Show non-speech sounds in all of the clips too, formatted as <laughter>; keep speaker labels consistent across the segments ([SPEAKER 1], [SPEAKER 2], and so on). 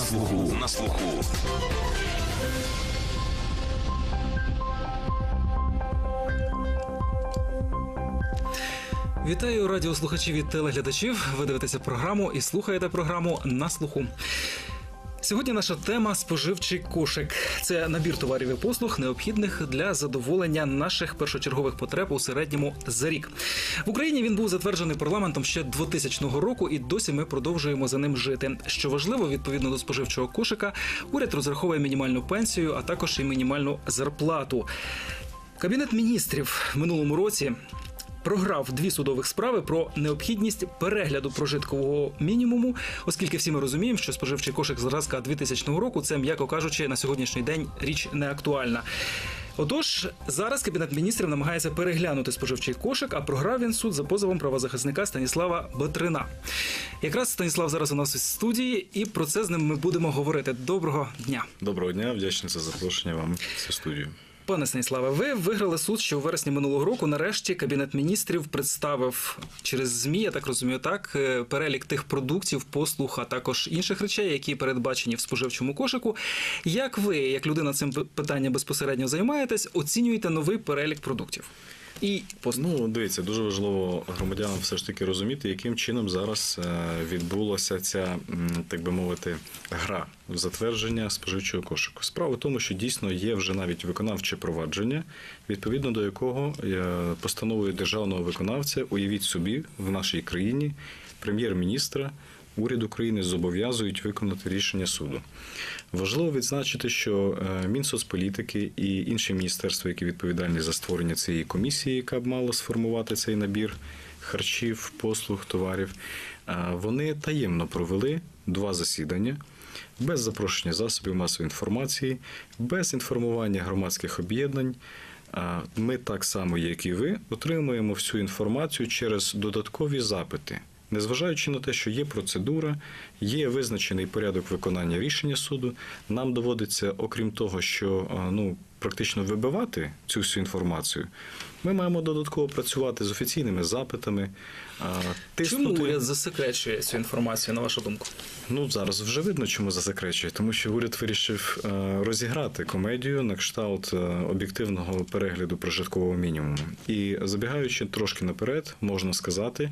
[SPEAKER 1] слуху. На слуху.
[SPEAKER 2] Вітаю радіослухачів і телеглядачів. Ви дивитеся програму і слухаєте програму на слуху. Сьогодні наша тема споживчий кошик. Це набір товарів і послуг, необхідних для задоволення наших першочергових потреб у середньому за рік. В Україні він був затверджений парламентом ще 2000 року, і досі ми продовжуємо за ним жити. Що важливо, відповідно до споживчого кошика, уряд розраховує мінімальну пенсію, а також і мінімальну зарплату. Кабінет міністрів в минулому році програв дві судових справи про необхідність перегляду прожиткового мінімуму, оскільки всі ми розуміємо, що споживчий кошик зразка 2000 року це, м'яко кажучи, на сьогоднішній день річ не актуальна. Отож, зараз кабінет міністрів намагається переглянути споживчий кошик, а програв він суд за позовом правозахисника Станіслава Батрина. Якраз Станіслав зараз у нас у студії, і про це з ним ми будемо говорити. Доброго дня.
[SPEAKER 3] Доброго дня, вдячний за запрошення вам в цю студію.
[SPEAKER 2] Пане Станіславе, ви виграли суд, що у вересні минулого року нарешті кабінет міністрів представив через змі, я так розумію, так е, перелік тих продуктів, послуг, а також інших речей, які передбачені в споживчому кошику. Як ви, як людина цим питанням безпосередньо займаєтесь, оцінюєте новий перелік продуктів? І?
[SPEAKER 3] Ну, дивіться, дуже важливо громадянам все ж таки розуміти, яким чином зараз е, відбулася ця, так би мовити, гра в затвердження споживчого кошику. Справа в тому, що дійсно є вже навіть виконавче провадження, відповідно до якого е, постановою державного виконавця, уявіть собі, в нашій країні прем'єр-міністра. Уряд України зобов'язують виконати рішення суду. Важливо відзначити, що е, Мінсоцполітики і інші міністерства, які відповідальні за створення цієї комісії, яка б мала сформувати цей набір харчів, послуг, товарів, е, вони таємно провели два засідання. Без запрошення засобів масової інформації, без інформування громадських об'єднань. Ми так само, як і ви, отримуємо всю інформацію через додаткові запити. Незважаючи на те, що є процедура, є визначений порядок виконання рішення суду, нам доводиться, окрім того, що ну практично вибивати цю всю інформацію, ми маємо додатково працювати з офіційними запитами. а,
[SPEAKER 2] Чому уряд засекречує цю інформацію, на вашу думку?
[SPEAKER 3] Ну зараз вже видно, чому засекречує, тому що уряд вирішив е, розіграти комедію на кшталт е, об'єктивного перегляду прожиткового мінімуму. І забігаючи трошки наперед, можна сказати.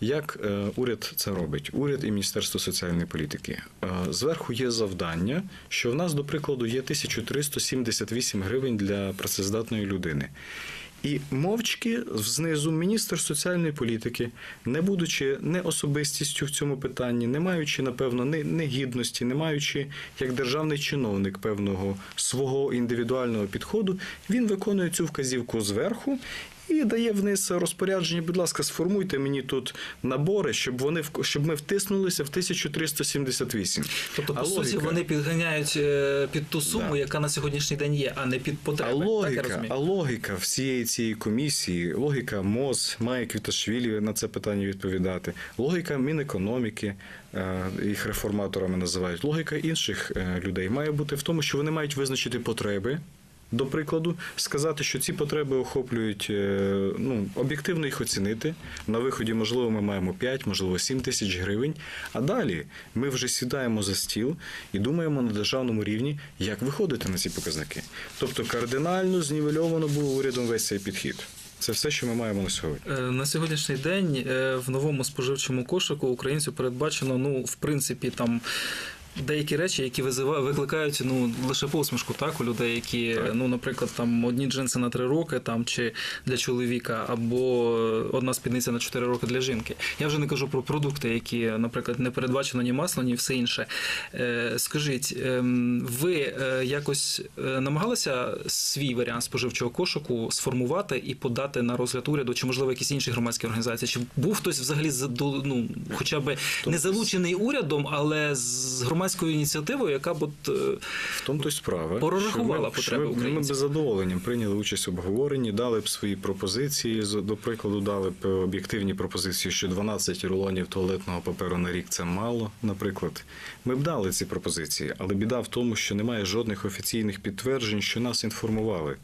[SPEAKER 3] Як е, уряд це робить? Уряд і Міністерство соціальної політики. Е, Зверху є завдання, що в нас, до прикладу, є 1378 гривень для працездатної людини. І мовчки знизу міністр соціальної політики, не будучи не особистістю в цьому питанні, не маючи, напевно, не, не не маючи як державний чиновник певного свого індивідуального підходу, він виконує цю вказівку зверху. І дає вниз розпорядження, будь ласка, сформуйте мені тут набори, щоб вони щоб ми втиснулися в 1378.
[SPEAKER 2] Тобто, по
[SPEAKER 3] А
[SPEAKER 2] суті,
[SPEAKER 3] логіка?
[SPEAKER 2] вони підганяють е, під ту суму,
[SPEAKER 3] Да.
[SPEAKER 2] яка на сьогоднішній день є, а не під потреби.
[SPEAKER 3] А
[SPEAKER 2] так, я
[SPEAKER 3] логіка, а логіка всієї цієї комісії, логіка МОЗ, має Квіташвілі на це питання відповідати. Логіка Мінекономіки, е, їх реформаторами називають. Логіка інших е, людей має бути в тому, що вони мають визначити потреби. До прикладу, сказати, що ці потреби охоплюють, е, ну, об'єктивно їх оцінити. На виході, можливо, ми маємо 5, можливо, 7 тисяч гривень. А далі ми вже сідаємо за стіл і думаємо на державному рівні, як виходити на ці показники. Тобто кардинально знівельовано було урядом весь цей підхід. Це все, що ми маємо на сьогодні.
[SPEAKER 2] Е, На сьогоднішній день е, в новому споживчому кошику українцю передбачено, ну, в принципі, там. Деякі речі, які визива- викликають ну лише посмішку, так у людей, які
[SPEAKER 3] Так.
[SPEAKER 2] ну, наприклад, там одні джинси на три роки, там чи для чоловіка, або одна спідниця на чотири роки для жінки. Я вже не кажу про продукти, які, наприклад, не передбачено ні масло, ні все інше. Е, скажіть, ем, ви е, якось е, намагалися свій варіант споживчого кошику сформувати і подати на розгляд уряду, чи можливо якісь інші громадські організації? Чи був хтось взагалі ну, хоча б не залучений урядом, але з громадською ініціативою, яка б от е,
[SPEAKER 3] В тому то справа.
[SPEAKER 2] Прорахувала
[SPEAKER 3] ми-
[SPEAKER 2] потреби
[SPEAKER 3] ми, ми
[SPEAKER 2] українців.
[SPEAKER 3] би з задоволенням прийняли участь в обговоренні, дали б свої пропозиції. До прикладу, дали б об'єктивні пропозиції, що 12 рулонів туалетного паперу на рік це мало. Наприклад, ми б дали ці пропозиції, але біда в тому, що немає жодних офіційних підтверджень, що нас інформували.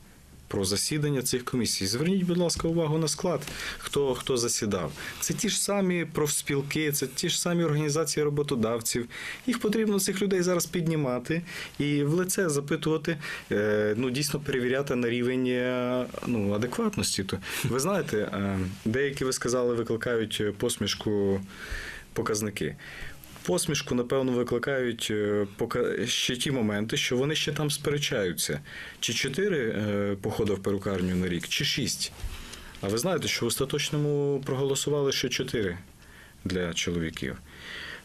[SPEAKER 3] Про засідання цих комісій. Зверніть, будь ласка, увагу на склад, хто, хто засідав. Це ті ж самі профспілки, це ті ж самі організації роботодавців. Їх потрібно цих людей зараз піднімати і в лице запитувати, е, ну дійсно перевіряти на рівень е, ну, адекватності. Ви знаєте, е, деякі ви сказали, викликають посмішку показники. Посмішку, напевно, викликають е, ще ті моменти, що вони ще там сперечаються. Чи чотири е, походи в перукарню на рік, чи шість. А ви знаєте, що в остаточному проголосували ще чотири для чоловіків.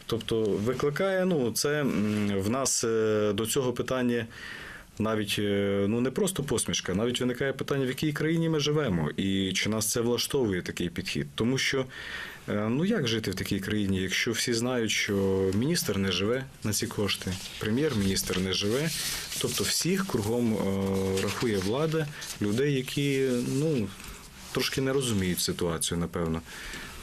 [SPEAKER 3] Тобто викликає, ну, це в нас е, до цього питання навіть е, ну не просто посмішка, навіть виникає питання, в якій країні ми живемо, і чи нас це влаштовує такий підхід. Тому що е, ну як жити в такій країні, якщо всі знають, що міністр не живе на ці кошти, прем'єр-міністр не живе, тобто всіх кругом е, рахує влада людей, які ну трошки не розуміють ситуацію, напевно.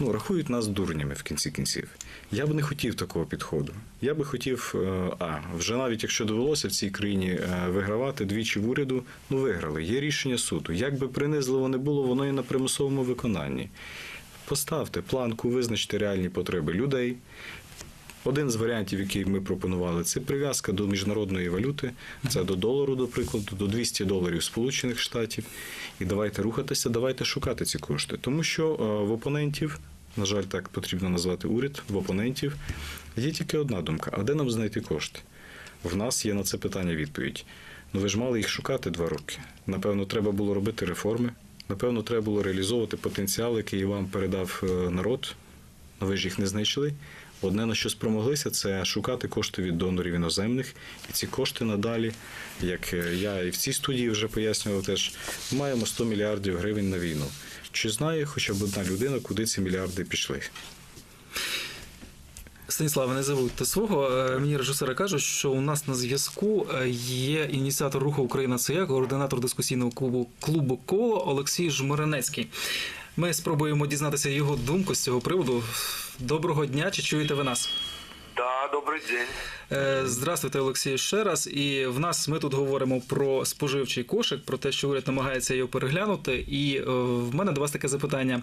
[SPEAKER 3] Ну, рахують нас дурнями в кінці кінців. Я б не хотів такого підходу. Я би хотів, е, а вже навіть якщо довелося в цій країні е, вигравати двічі в уряду, ну виграли. Є рішення суду. Як би принизливо не було, воно і на примусовому виконанні. Поставте планку, визначте реальні потреби людей. Один з варіантів, який ми пропонували, це прив'язка до міжнародної валюти, це до долару, до прикладу, до 200 доларів Сполучених Штатів. І давайте рухатися, давайте шукати ці кошти. Тому що е, в опонентів, на жаль, так потрібно назвати уряд, в опонентів є тільки одна думка: а де нам знайти кошти? В нас є на це питання відповідь. Ну ви ж мали їх шукати два роки. Напевно, треба було робити реформи. Напевно, треба було реалізовувати потенціал, який вам передав е, народ. Ну ви ж їх не знайшли. Одне на що спромоглися, це шукати кошти від донорів іноземних, і ці кошти надалі, як е, я і в цій студії вже пояснював, теж маємо 100 мільярдів гривень на війну. Чи знає хоча б одна людина, куди ці мільярди пішли?
[SPEAKER 2] Станіславе, не забудьте свого. Е, Мені режисери кажуть, що у нас на зв'язку е, є ініціатор руху Україна це я, координатор дискусійного клубу клубу коло Олексій Жмиренецький. Ми спробуємо дізнатися його думку з цього приводу. Доброго дня, чи чуєте ви нас?
[SPEAKER 1] Да, добрый день.
[SPEAKER 2] Е, Здравствуйте, Олексій, ще раз. І в нас ми тут говоримо про споживчий кошик, про те, що уряд намагається його переглянути. І е, в мене до вас таке запитання: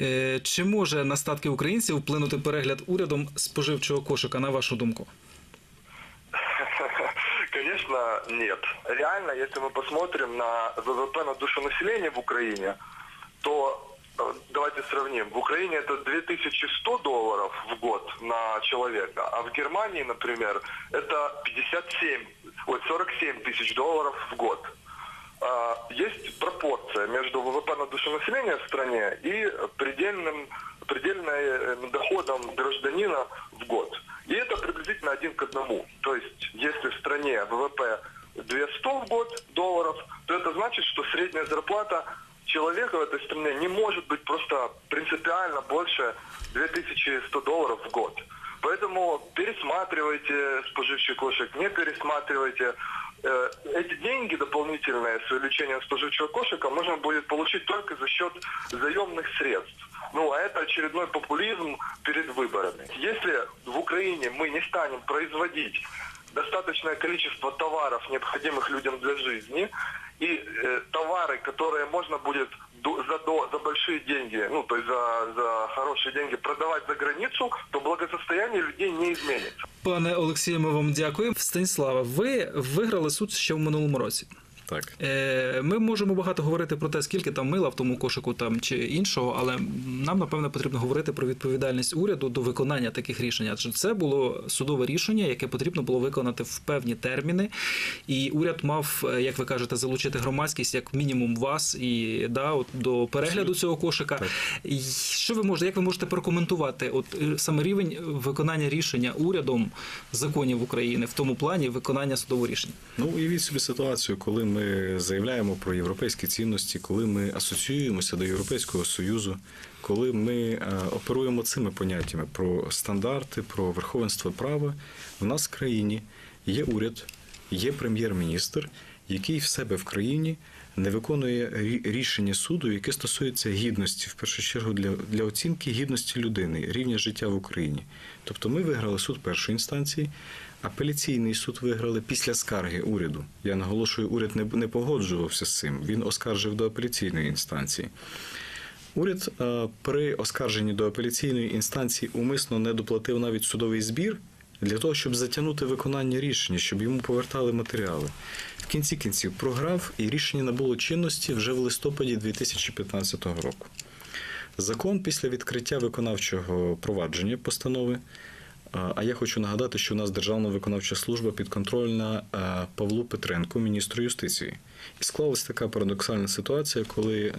[SPEAKER 2] Е, чи може на статки українців вплинути перегляд урядом споживчого кошика, на вашу думку? <laughs>
[SPEAKER 1] Конечно, нет. Реально, если мы посмотрим на ВВП на душу населения в Украине, то э, давайте сравним. В Украине это 2100 долларов в год на человека, а в Германии, например, это 57, ой, 47 тысяч долларов в год. А, Есть пропорция между ВВП на душу населения в стране и предельным, предельным доходом гражданина в год. И это приблизительно один к одному. То есть, если в стране ВВП 200 в год долларов, то это значит, что средняя зарплата человека в этой стране не может быть просто принципиально больше 2100 долларов в год. Поэтому пересматривайте споживчий кошек, не пересматривайте. Э, Эти деньги дополнительные с увеличением споживчего кошика можно будет получить только за счет заемных средств. Ну, а это очередной популизм перед выборами. Если в Украине мы не станем производить достаточное количество товаров, необходимых людям для жизни, и э, товары, которые можно будет до- за, до- за большие деньги, ну, то есть за, за хорошие деньги продавать за границу, то благосостояние людей не изменится.
[SPEAKER 2] Пане Олексію, ми вам дякуємо. Станіслава, ви виграли суд ще в минулому році.
[SPEAKER 3] Так.
[SPEAKER 2] Е, Ми можемо багато говорити про те, скільки там мила в тому кошику там чи іншого, але нам напевно потрібно говорити про відповідальність уряду до виконання таких рішень. Адже це було судове рішення, яке потрібно було виконати в певні терміни. І уряд мав, е, як ви кажете, залучити громадськість як мінімум вас і да, от, до перегляду цього кошика.
[SPEAKER 3] Так.
[SPEAKER 2] І Що ви можете, як ви можете прокоментувати? От е, саме рівень виконання рішення урядом законів України в тому плані виконання судового рішення?
[SPEAKER 3] Ну, уявіть собі ситуацію, коли ми заявляємо про європейські цінності, коли ми асоціюємося до Європейського Союзу, коли ми е, оперуємо цими поняттями про стандарти, про верховенство права, в нас в країні є уряд, є прем'єр-міністр, який в себе в країні не виконує рішення суду, яке стосується гідності, в першу чергу для, для оцінки гідності людини, рівня життя в Україні. Тобто ми виграли суд першої інстанції, апеляційний суд виграли після скарги уряду. Я наголошую, уряд не, погоджувався з цим. Він оскаржив до апеляційної інстанції. Уряд е, при оскарженні до апеляційної інстанції умисно не доплатив навіть судовий збір для того, щоб затягнути виконання рішення, щоб йому повертали матеріали. В кінці кінців програв і рішення набуло чинності вже в листопаді 2015 року. Закон після відкриття виконавчого провадження постанови. А, А я хочу нагадати, що у нас Державна виконавча служба підконтрольна е, Павлу Петренку, міністру юстиції. І склалась така парадоксальна ситуація, коли е,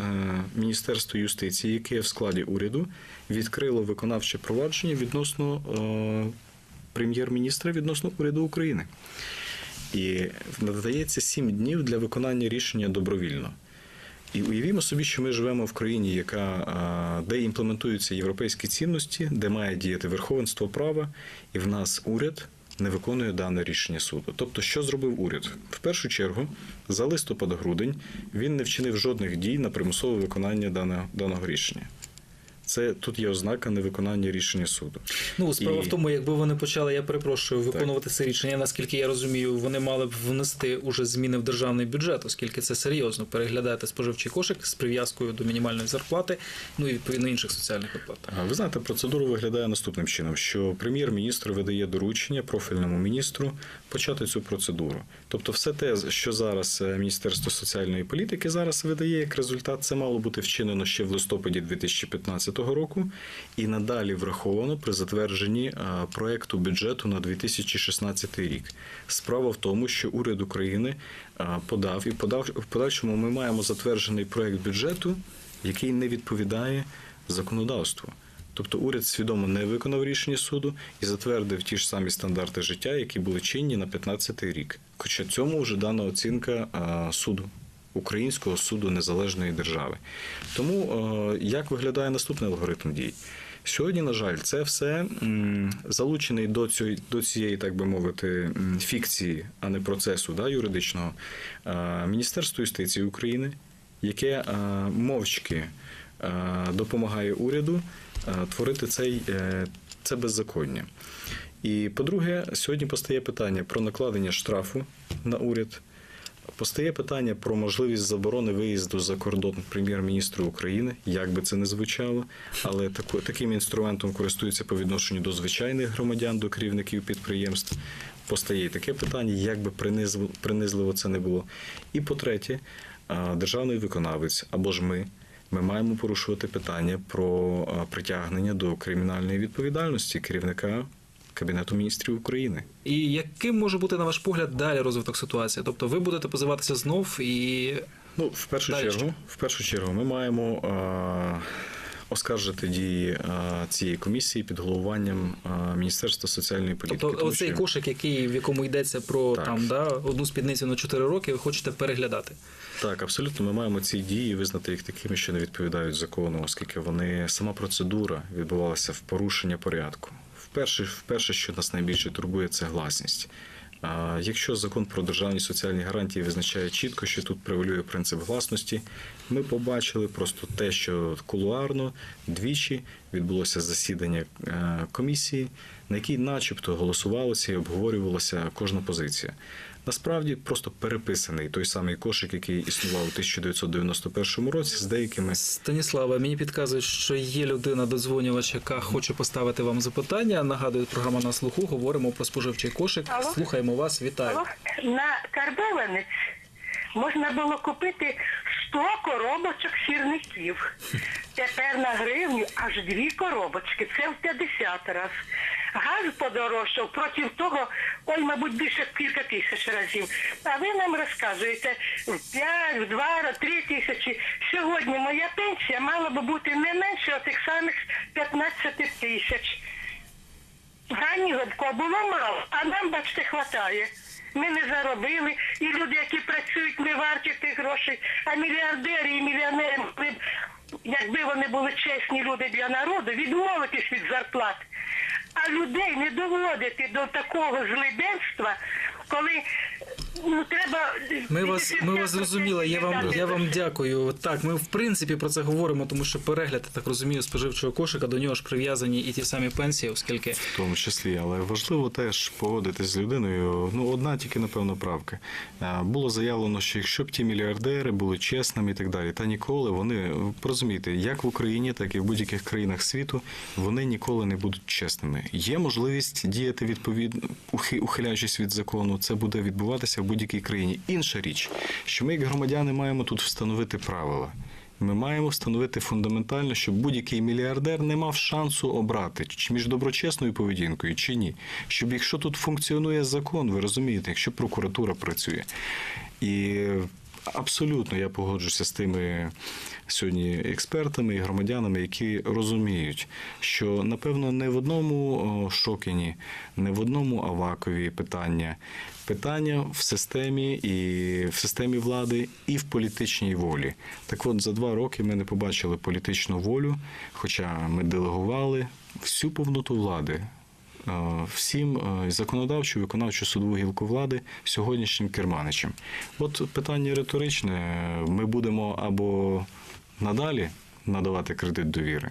[SPEAKER 3] Міністерство юстиції, яке в складі уряду, відкрило виконавче провадження відносно е, прем'єр-міністра відносно уряду України. І надається сім днів для виконання рішення добровільно. І уявімо собі, що ми живемо в країні, яка, де імплементуються європейські цінності, де має діяти верховенство права, і в нас уряд не виконує дане рішення суду. Тобто, що зробив уряд? В першу чергу, за листопад-грудень він не вчинив жодних дій на примусове виконання даного, рішення. Це тут є ознака невиконання рішення суду.
[SPEAKER 2] Ну, справа
[SPEAKER 3] І-
[SPEAKER 2] в тому, якби вони почали, я перепрошую, виконувати це рішення, наскільки я розумію, вони мали б внести уже зміни в державний бюджет, оскільки це серйозно переглядати споживчий кошик з прив'язкою до мінімальної зарплати, ну і відповідно інших соціальних виплат.
[SPEAKER 3] А, Ви знаєте, процедура виглядає наступним чином: що прем'єр-міністр видає доручення профільному міністру почати цю процедуру. Тобто, все те, що зараз е, Міністерство соціальної політики зараз видає як результат, це мало бути вчинено ще в листопаді 2015 року, і надалі враховано при затвердженні е, проекту бюджету на 2016 рік. Справа в тому, що уряд України е, подав і подав в подальшому. Ми маємо затверджений проект бюджету, який не відповідає законодавству. Тобто уряд свідомо не виконав рішення суду і затвердив ті ж самі стандарти життя, які були чинні на 15 рік. Хоча цьому вже дана оцінка суду. Українського суду незалежної держави. Тому е, як виглядає наступний алгоритм дій? Сьогодні, на жаль, це все залучений до цієї, до цієї, так би мовити, фікції, а не процесу да, юридичного. е, Міністерство юстиції України, яке е, мовчки допомагає уряду творити цей, це беззаконня. І по-друге, сьогодні постає питання про накладення штрафу на уряд. Постає питання про можливість заборони виїзду за кордон прем'єр-міністру України, як би це не звучало, але таким інструментом користуються по відношенню до звичайних громадян, до керівників підприємств. Постає і таке питання, як би принизливо, принизливо це не було. І по-третє, державний виконавець або ж ми. Ми маємо порушувати питання про притягнення до кримінальної відповідальності керівника Кабінету міністрів України.
[SPEAKER 2] І яким може бути, на ваш погляд, далі розвиток ситуації? Тобто ви будете позиватися знов і
[SPEAKER 3] Ну, в першу
[SPEAKER 2] Далі
[SPEAKER 3] чергу, в першу чергу, ми маємо е, оскаржити дії цієї комісії під головуванням Міністерства соціальної політики.
[SPEAKER 2] тобто
[SPEAKER 3] тому
[SPEAKER 2] оцей
[SPEAKER 3] що-
[SPEAKER 2] кошик, який в якому йдеться про
[SPEAKER 3] Так.
[SPEAKER 2] там да одну спідницю на 4 роки, ви хочете переглядати.
[SPEAKER 3] Так, абсолютно, ми маємо ці дії визнати їх такими, що не відповідають закону, оскільки вони сама процедура відбувалася в порушення порядку. Вперше, вперше, що нас найбільше турбує, це гласність. Якщо закон про державні соціальні гарантії визначає чітко, що тут превалює принцип гласності, ми побачили просто те, що кулуарно двічі відбулося засідання е, комісії, на якій, начебто, голосувалося і обговорювалася кожна позиція. Насправді просто переписаний той самий кошик, який існував у 1991 році, з деякими
[SPEAKER 2] Станіслава, мені підказують, що є людина додзвонювач, яка хоче поставити вам запитання. Нагадую, програма на слуху. Говоримо про споживчий кошик.
[SPEAKER 4] Алло?
[SPEAKER 2] Слухаємо вас. Вітаю.
[SPEAKER 4] Алло? На карбованець можна було купити 100 коробочок сірників. Тепер на гривню аж дві коробочки. Це в 50 раз. Газ подорожчав проти того, ой, мабуть, більше кілька тисяч разів. А ви нам розказуєте в 5, в 2, в 3 тисячі. Сьогодні моя пенсія мала би бути не менше отих самих 15 тисяч. Ганівко було мало, а нам, бачите, хватає. Ми не заробили, і люди, які працюють, не варті тих грошей, а мільярдери і мільйонери якби вони були чесні люди для народу, відмовитись від зарплат. А людей не доводити до такого злиденства, коли ну треба.
[SPEAKER 2] Ми вас, ми вас зрозуміли. Я вам, я вам дякую. Так, ми в принципі про це говоримо, тому що перегляд, так розумію, споживчого кошика до нього ж прив'язані і ті самі пенсії, оскільки
[SPEAKER 3] В тому числі, але важливо теж погодитись з людиною. Ну, одна тільки, напевно, правка. Е, Було заявлено, що якщо б ті мільярдери були чесними і так далі, та ніколи вони розумієте, як в Україні, так і в будь-яких країнах світу, вони ніколи не будуть чесними. Є можливість діяти відповідно, ухи- ухиляючись від закону. Це буде відбуватися в будь-якій країні. Інша річ, що ми, як громадяни, маємо тут встановити правила. Ми маємо встановити фундаментально, щоб будь-який мільярдер не мав шансу обрати між доброчесною поведінкою чи ні. Щоб якщо тут функціонує закон, ви розумієте, якщо прокуратура працює. І абсолютно я погоджуся з тими сьогодні експертами і громадянами, які розуміють, що напевно не в одному Шокіні, не в одному Авакові питання. Питання в системі і в системі влади, і в політичній волі. Так от за два роки ми не побачили політичну волю, хоча ми делегували всю повноту влади. Е, Всім е, законодавчу, виконавчу судову гілку влади сьогоднішнім керманичем. От питання риторичне: ми будемо або надалі надавати кредит довіри,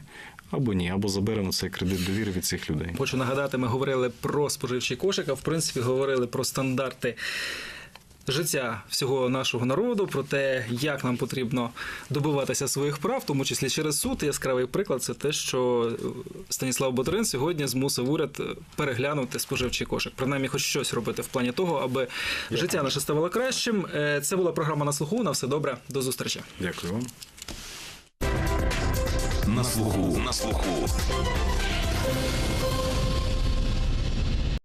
[SPEAKER 3] або ні, або заберемо цей кредит довіри від цих людей.
[SPEAKER 2] Хочу нагадати, ми говорили про споживчий кошик, а в принципі говорили про стандарти життя всього нашого народу, про те, як нам потрібно добиватися своїх прав, в тому числі через суд. Яскравий приклад це те, що Станіслав Бодрин сьогодні змусив уряд переглянути споживчий кошик. Принаймні, хоч щось робити в плані того, аби життя наше ставало кращим. Е, Це була програма на слуху. На все добре, до зустрічі.
[SPEAKER 3] Дякую вам.
[SPEAKER 5] На слуху. На слуху.